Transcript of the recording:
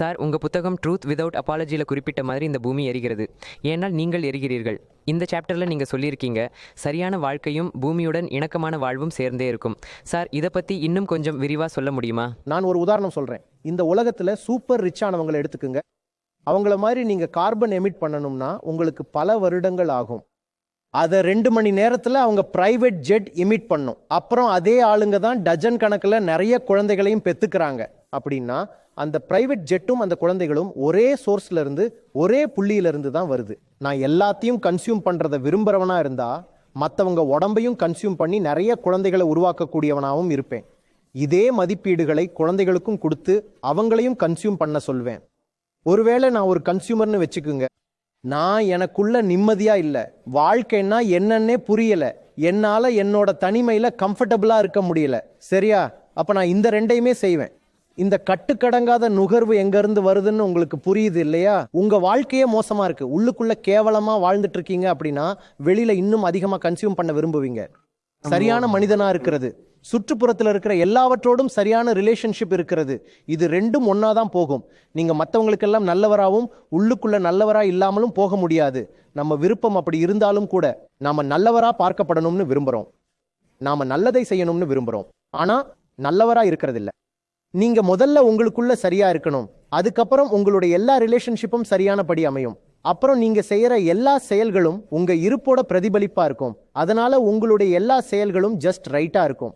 Sir உங்கள் புத்தகம் truth without அப்பாலஜியில் குறிப்பிட்ட மாதிரி இந்த பூமி எரிகிறது. ஏனால் நீங்கள் எரிகிறீர்கள். இந்த சாப்டரில் நீங்கள் சொல்லியிருக்கீங்க சரியான வாழ்க்கையும் பூமியுடன் இணக்கமான வாழ்வும் சேர்ந்தே இருக்கும். சார் இதை பற்றி இன்னும் கொஞ்சம் விரிவாக சொல்ல முடியுமா? நான் ஒரு உதாரணம் சொல்கிறேன் இந்த உலகத்தில் சூப்பர் ரிச்சானவங்களை எடுத்துக்குங்க. அவங்கள மாதிரி நீங்கள் கார்பன் எமிட் பண்ணணும்னா உங்களுக்கு பல வருடங்கள் ஆகும். அதை ரெண்டு மணி நேரத்தில் அவங்க ப்ரைவேட் ஜெட் எமிட் பண்ணும். அப்புறம் அதே ஆளுங்க தான் டஜன் கணக்கில் நிறைய குழந்தைகளையும் பெற்றுக்கிறாங்க அப்படின்னா அந்த ப்ரைவேட் ஜெட்டும் அந்த குழந்தைகளும் ஒரே சோர்ஸ்லேருந்து ஒரே புள்ளியிலேருந்து தான் வருது. நான் எல்லாத்தையும் கன்சியூம் பண்ணுறதை விரும்புகிறவனாக இருந்தால் மற்றவங்க உடம்பையும் கன்சியூம் பண்ணி நிறைய குழந்தைகளை உருவாக்கக்கூடியவனாகவும் இருப்பேன். இதே மதிப்பீடுகளை குழந்தைகளுக்கும் கொடுத்து அவங்களையும் கன்சியூம் பண்ண சொல்வேன். ஒருவேளை நான் ஒரு கன்சியூமர்னு வச்சுக்குங்க. நான் எனக்குள்ள நிம்மதியா இல்லை. வாழ்க்கைன்னா என்னன்னே புரியல. என்னால் என்னோட தனிமையில் கம்ஃபர்டபுளாக இருக்க முடியல. சரியா? அப்போ நான் இந்த ரெண்டையுமே செய்வேன். இந்த கட்டுக்கடங்காத நுகர்வு எங்க இருந்து வருதுன்னு உங்களுக்கு புரியுது இல்லையா? உங்க வாழ்க்கையே மோசமா இருக்கு. உள்ளுக்குள்ள கேவலமா வாழ்ந்துட்டு இருக்கீங்க அப்படின்னா வெளியில இன்னும் அதிகமா கன்சியூம் பண்ண விரும்புவீங்க. சரியான மனிதனா இருக்கிறது. சுற்றுப்புறத்துல இருக்கிற எல்லாவற்றோடும் சரியான ரிலேஷன்ஷிப் இருக்கிறது. இது ரெண்டும் ஒண்ணா தான் போகும். நீங்க மற்றவங்களுக்கெல்லாம் நல்லவராகவும் உள்ளுக்குள்ள நல்லவரா இல்லாமலும் போக முடியாது. நம்ம விருப்பம் அப்படி இருந்தாலும் கூட நாம நல்லவரா பார்க்கப்படணும்னு விரும்புறோம். நாம நல்லதை செய்யணும்னு விரும்புறோம். ஆனா நல்லவரா இருக்கிறதில்ல. நீங்க முதல்ல உங்களுக்குள்ள சரியா இருக்கணும். அதுக்கப்புறம் உங்களுடைய எல்லா ரிலேஷன்ஷிப்பும் சரியானபடி அமையும். அப்புறம் நீங்க செய்யற எல்லா செயல்களும் உங்க இருப்போட பிரதிபலிப்பா இருக்கும். அதனால உங்களுடைய எல்லா செயல்களும் ஜஸ்ட் ரைட்டா இருக்கும்.